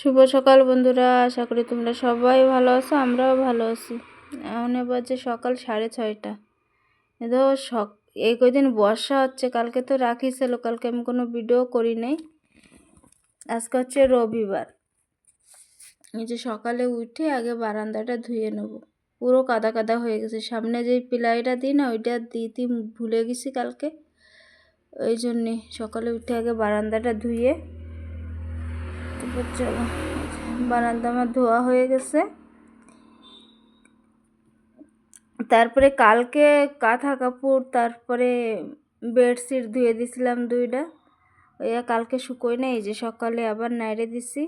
শুভ সকাল বন্ধুরা, আশা করি তোমরা সবাই ভালো আছো, আমরাও ভালো আছি। এখন বাজে সকাল সাড়ে ছয়টা। এదో সক এই কদিন বর্ষা হচ্ছে, কালকে তো রাখি ছিল কালকে আমি কোনো ভিডিও করি নাই। আজকে হচ্ছে রবিবার। এই যে সকালে উঠে আগে বারান্দাটা ধুয়ে নেব। পুরো কাদা কাদা হয়ে গেছে। সামনে যেই পিলাইটা দিই না, ওইটা দিতে ভুলে গেছি কালকে। ওই জন্যে সকালে উঠে আগে বারান্দাটা ধুয়ে চলো বারান্দা আমার ধোয়া হয়ে গেছে। তারপরে কালকে কাঁথা কাপড়, তারপরে বেডশিট ধুয়ে দিছিলাম দুইটা। ওই কালকে শুকোয় না এই যে সকালে আবার নাইড়ে দিছি।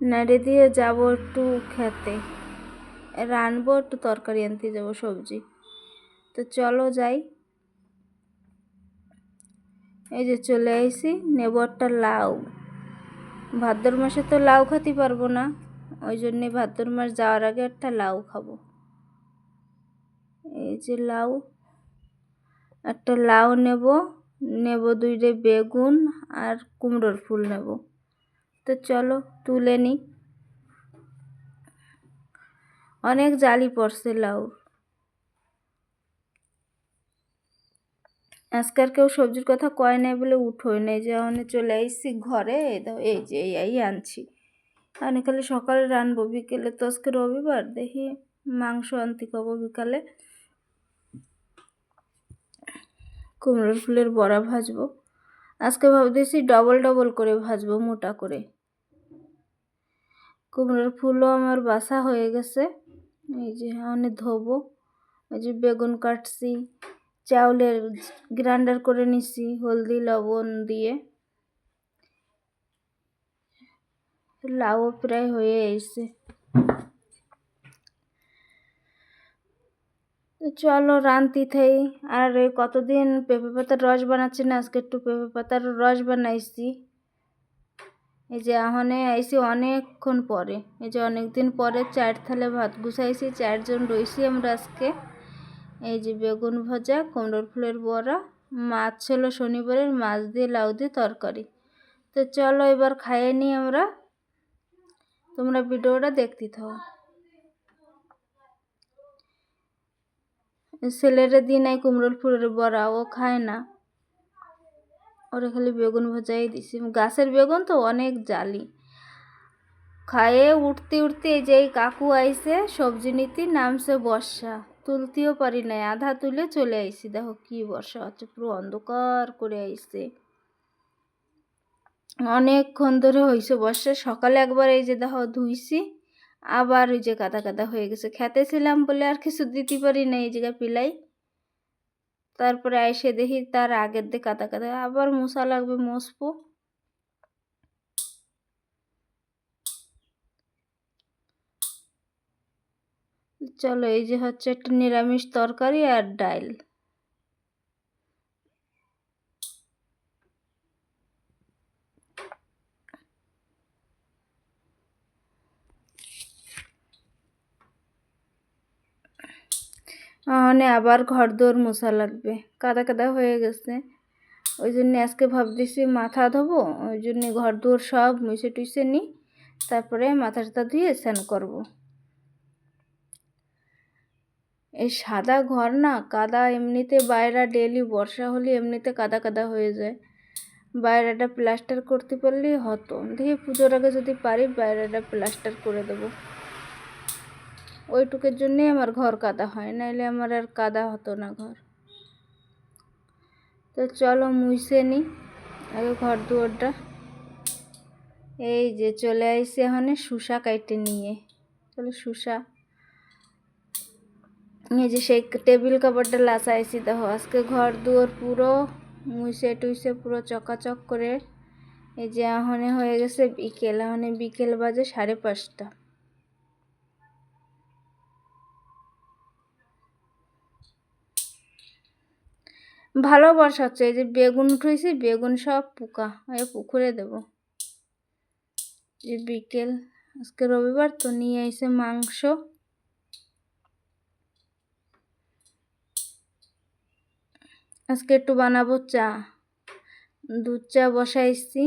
নাইড়ে দিয়ে যাব একটু খেতে। রানবো, একটু তরকারি আনতে যাব, সবজি। তো চলো যাই। এই যে চলে আইসি নেব একটা লাউ। ভাদ্র মাসে তো লাউ খেতে পারব না। ওই জন্যে ভাদ্র মাস যাওয়ার আগে একটা লাউ খাব। এই যে লাউ, একটা লাউ নেব। নেব দুইটে বেগুন আর কুমড়োর ফুল নেব। তো চলো তুলে নিই অনেক জালি পড়ছে লাউ আজকার কেউ সবজির কথা কয় নাই বলে উঠোই নেই। যে অনেক চলে আইসি ঘরে এই যে এই আনছি। আমি খালি সকালে রানবো, বিকেলে তো আজকে রবিবার, দেখি মাংস আনতে কব বিকালে। কুমড়োর ফুলের বড়া ভাজবো। আজকে ভাবতেছি ডবল ডবল করে ভাজবো, মোটা করে। কুমড়োর ফুলও আমার বাসা হয়ে গেছে। এই যে অনেক ধোবো, এই যে বেগুন কাটছি। চাউলের গ্রাইন্ডার করে নিছি, হলদি, লবণ দিয়ে। লাউ প্রায় হয়ে এসে চলো রান্তি থাই। আর কতদিন পেঁপে পাতার রস বানাচ্ছি না, আজকে একটু পেঁপে পাতার রস বানাইছি। এই যে আহনে আইসি অনেকক্ষণ পরে। এই যে অনেক দিন পরে চার থালে ভাত গুছাইছি, চারজন রইছি আমরা আজকে। এই যে বেগুন ভাজা, কুমড়োর ফুলের বড়া, মাছ ছিল শনিবারের, মাছ দিয়ে লাউ দিয়ে তরকারি। তো চলো এবার খাইয়ে নিই আমরা। তোমরা ভিডিওটা দেখতে থাও। ছেলেরা দিয়ে নাই কুমড়োর ফুলের বড়া, ও খায় না। ওরা খালি বেগুন ভাজাই দিছি। গাছের বেগুন তো অনেক জালি। খায়ে উঠতে উঠতে এই যে কাকু আইসে সবজি নিতে, নামছে বর্ষা। তুলতেও পারি নাই, আধা তুলে চলে আইসি। দেখো কি বর্ষা হচ্ছে পুরো অন্ধকার করে আইসে। অনেকক্ষণ ধরে হয়েছে বর্ষা, সকালে একবার এই যে দেখো ধুইছি, আবার ওই যে কাদা কাদা হয়ে গেছে। খেতে ছিলাম বলে আর কিছু দিতে পারি না এই জায়গায় পিলাই। তারপরে এসে দেখি তার আগের দিয়ে কাদা কাদা, আবার মশা লাগবে, মশবো। চলো, এই যে হচ্ছে একটা নিরামিষ তরকারি আর ডাইল। মানে আবার ঘর দোর মশা লাগবে। কাদা কাদা হয়ে গেছে। ওই জন্য আজকে ভাবতেছি মাথা ধোবো, ওই জন্য ঘর দোর সব মুছে টুইসে নিই, তারপরে মাথা টাথা ধুয়ে স্নান করব। এই সাদা ঘর না কাদা এমনিতে বাইরা ডেলি বর্ষা হলে এমনিতে কাদা কাদা হয়ে যায়। বাইরেটা প্লাস্টার করতে পারলেই হতো। দেখি পুজোর আগে যদি পারি বাইরেটা প্লাস্টার করে দেবো। ওইটুকের জন্যেই আমার ঘর কাদা হয়, নাইলে আমার আর কাদা হতো না ঘর। তো চলো মুইসে নি আগে ঘর দুয়ারটা। এই যে চলে আইসি এখানে শুষা কাইটে নিয়ে। চলো শুষা যে সেই টেবিল কাপড়টা লাসাইছি, দেখো, আজকে ঘর দুয়ার পুরো মুইসে টুইসে পুরো চকাচক করে। এই যে এখনে হয়ে গেছে বিকেল এখনে বিকেল বাজে সাড়ে পাঁচটা। ভালো বর্ষা হচ্ছে এই যে বেগুন উঠেছি বেগুন সব পোকা, এই পুকুরে দেব। যে বিকেল, আজকে রবিবার তো নিয়ে এসে মাংস। আজকে একটু বানাবো চা। দুধ চা বসাইছি।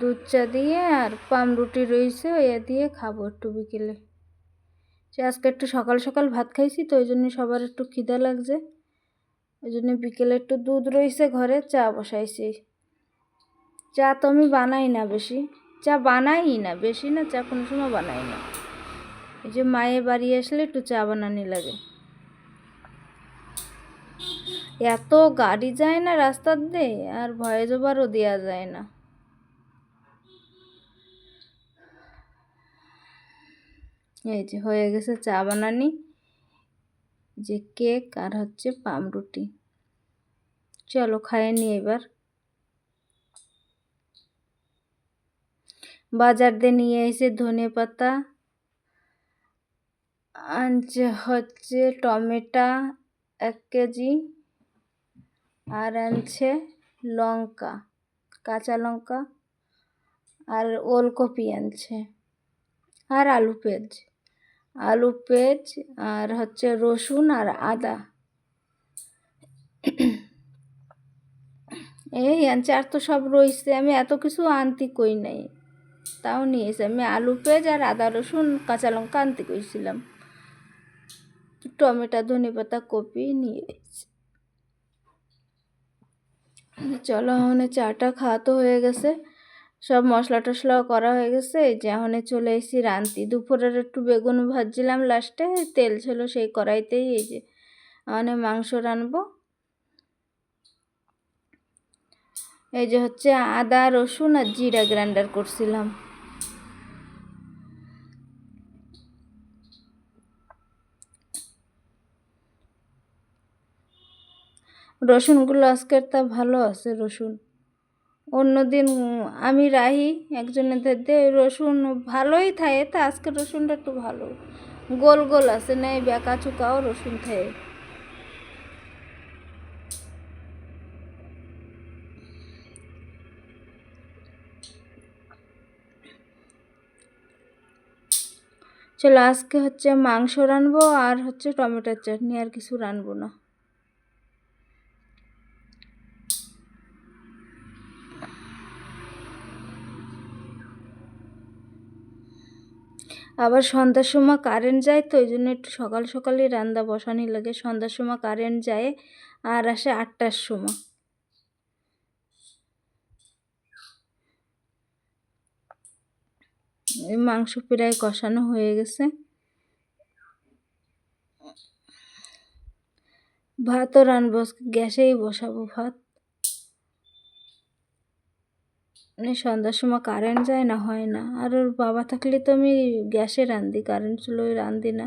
দুধ চা দিয়ে আর পাম রুটি রয়েছে, ওই দিয়ে খাব একটু বিকেলে। সে আজকে একটু সকাল সকাল ভাত খাইছি, তো ওই জন্য সবার একটু খিদা লাগছে। ওই জন্য বিকেলে একটু দুধ রয়েছে ঘরে, চা বসাইছি। চা তো আমি বানাই না বেশি। চা বানাই না, বেশি না, চা কোনো সময় বানাই না। এই যে মায়ের বাড়ি আসলে একটু চা বানানি লাগে। এত গাড়ি যায় না রাস্তার দিয়ে, আর ভয়েস ওভারও দেওয়া যায় না। এই যে হয়ে গেছে চা বানানি, যে কেক আর হচ্ছে পামরুটি চলো খাইয়ে নি এবার। বাজার দিয়ে নিয়ে এসে ধনে পাতা, আনছে হচ্ছে টমেটা এক কেজি। আর আনছে লঙ্কা, কাঁচা লঙ্কা আর ওলকপি আনছে আর আলু পেঁয়াজ। আলু পেঁয়াজ আর হচ্ছে রসুন আর আদা। এই আনছে, আর তো সব রয়েছে। আমি এত কিছু আনতে কই নাই, তাও নিয়েছি আমি আলু পেঁয়াজ আর আদা, রসুন, কাঁচা লঙ্কা আনতে কইছিলাম। টমেটো ধনে পাতা কপি নিয়ে চলো এখন চাটা খাওয়া তো হয়ে গেছে। সব মশলা টশলাও করা হয়ে গেছে। এই যে এখন চলে এসেছি রান্তি দুপুরের একটু বেগুন ভাজছিলাম লাস্টে। তেল ছিল সেই কড়াইতেই এই যে মানে মাংস রানবো এই যে হচ্ছে আদা, রসুন আর জিরা গ্রাইন্ডার করছিলাম। রসুনগুলো আজকের তা ভালো আছে রসুন। অন্যদিন আমি রাহি একজনের দিয়ে রসুন ভালোই থাকে, তা আজকে রসুনটা একটু ভালো। গোল গোল আছে না বেঁকা চুকাও রসুন থাকে। চলো আজকে হচ্ছে মাংস রানবো আর হচ্ছে টমেটোর চাটনি, আর কিছু রানবো না। আবার সন্ধ্যার সময় কারেন্ট যায় তো, ওই জন্য একটু সকাল সকালই রান্না বসানি লাগে। সন্ধ্যার সময় কারেন্ট যায় আর আসে আটটার সময়। মাংস প্রায় কষানো হয়ে গেছে। ভাতও রানবো গ্যাসেই বসাবো ভাত। সন্ধ্যার সময় কারেন্ট যায় না, হয় না। আর ওর বাবা থাকলে তো আমি গ্যাসে রান্ধি কারেন্ট ছিল রান্ধি না।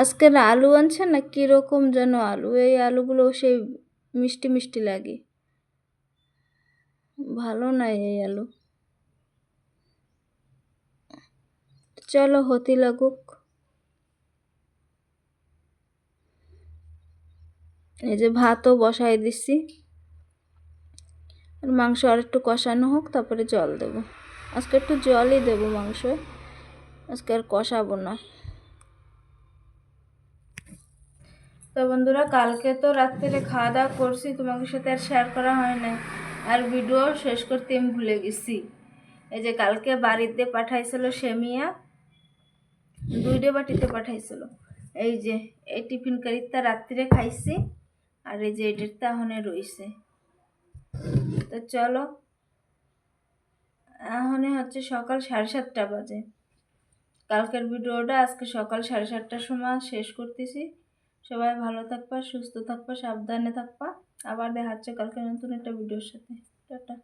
আজকের আলু আনছে না, কীরকম যেন আলু? এই আলুগুলো সেই মিষ্টি মিষ্টি লাগে। ভালো নয় এই আলু। চলো হতে লাগুক। এই যে ভাতও বসাই দিচ্ছি আর মাংস আর একটু কষানো হোক, তারপরে জল দেব। আজকে একটু জলই দেবো মাংস। আজকে আর কষাবো না। তো বন্ধুরা, কালকে তো রাত্রে খাওয়া দাওয়া করছি, তোমাদের সাথে আর শেয়ার করা হয় না আর ভিডিও শেষ করতে আমি ভুলে গেছি। এই যে কালকে বাড়িতে পাঠাইছিল সেমিয়া দুইটা বাটিতে পাঠাইছিল। এই যে, এই টিফিন কারিতা রাত্রে খাইছি আর এই যে এটার তাহনে রয়েছে তো চলো এখন হচ্ছে সকাল সাড়ে সাতটা বাজে। কালকের ভিডিওটা আজকে সকাল সাড়ে সাতটার সময় শেষ করতেছি। সবাই ভালো থাকবা, সুস্থ থাকবা, সাবধানে থাকবা। আবার দেখাচ্ছে কালকে নতুন একটা ভিডিওর সাথে। টাটা।